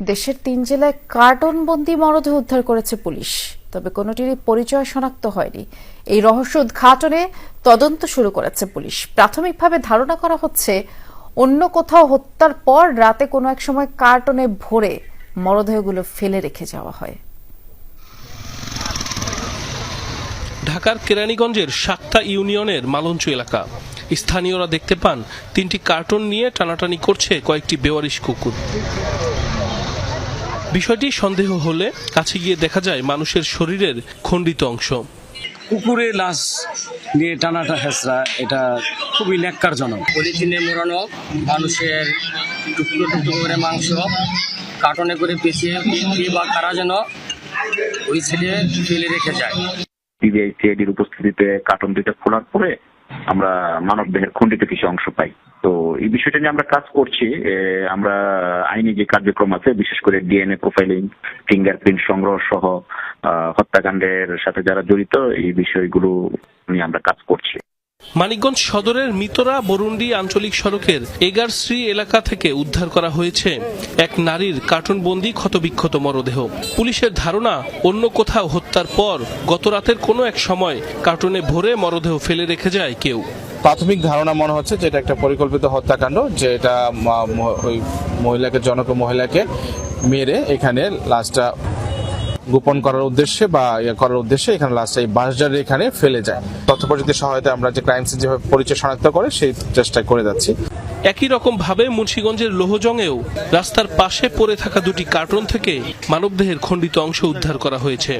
দেশের তিন জেলায় কার্টন বন্দি মরদেহ উদ্ধার করেছে পুলিশ, তবে কোনোটিরই পরিচয় শনাক্ত হয়নি। এই রহস্য উদ্ঘাটনে তদন্ত শুরু করেছে পুলিশ। প্রাথমিকভাবে ধারণা করা হচ্ছে, অন্য কোথাও হত্যার পর রাতে কোনো এক সময় কার্টনে ভরে মরদেহগুলো ফেলে রেখে যাওয়া হয়। ঢাকার কেরানীগঞ্জের সাতটা ইউনিয়নের মালঞ্চ এলাকা। স্থানীয়রা দেখতে পান, তিনটি কার্টন নিয়ে টানাটানি করছে কয়েকটি বেওয়ারিশ কুকুর। বিষয়টি সন্দেহ হলে কাছে গিয়ে দেখা যায় মানুষের শরীরের খণ্ডিত অংশ। কুকুরের লাশ নিয়ে টানাটা হেসরা এটা খুবই ন্যাক্কারজনক। পলিথিনে মোড়ানো মানুষের টুকরো টুকরো করে মাংস কার্টনে করে পেঁচিয়ে কে বা কারা যেন ওই ছেলে ফেলে রেখে যায়। সিবিআই সিআইডির উপস্থিতিতে কার্টন দুইটা খোলার পরে আমরা মানব দেহের খণ্ডিত কিছু অংশ পাই। তো এই বিষয়টা নিয়ে আমরা কাজ করছি। আমরা আইনি যে কার্যক্রম আছে, বিশেষ করে ডিএনএ প্রোফাইলিং, ফিঙ্গারপ্রিন্ট সংগ্রহ সহ হত্যাকাণ্ডের সাথে যারা জড়িত, এই বিষয়গুলো নিয়ে আমরা কাজ করছি। মানিকগঞ্জ সদরের মিতরা বরুন্ডি আঞ্চলিক সড়কের এগারশ্রী এলাকা থেকে উদ্ধার করা হয়েছে এক নারীর কার্টুন কার্টুনবন্দি ক্ষতবিক্ষত মরদেহ। পুলিশের ধারণা, অন্য কোথাও হত্যার পর গত রাতের কোনো এক সময় কার্টুনে ভরে মরদেহ ফেলে রেখে যায় কেউ। প্রাথমিক ধারণা মনে হচ্ছে যে এটা একটা পরিকল্পিত হত্যাকাণ্ড, যে এটা ওই মহিলাকে, জনক মহিলাকে মেরে এখানে লাশটা গোপন করার উদ্দেশ্যে বা ইয়ে করার উদ্দেশ্যে এখানে লাশটা এই বাঁশঝাড়ের এখানে ফেলে যায়। তথ্য প্রযুক্তির সহায়তায় আমরা যে ক্রাইম সিন যেভাবে পরিচয় শনাক্ত করে সেই চেষ্টা করে যাচ্ছি। একই রকম ভাবে মুন্সীগঞ্জের লোহজংয়েও রাস্তার পাশে পড়ে থাকা দুটি কার্টন থেকে মানবদেহের খণ্ডিত অংশ উদ্ধার করা হয়েছে।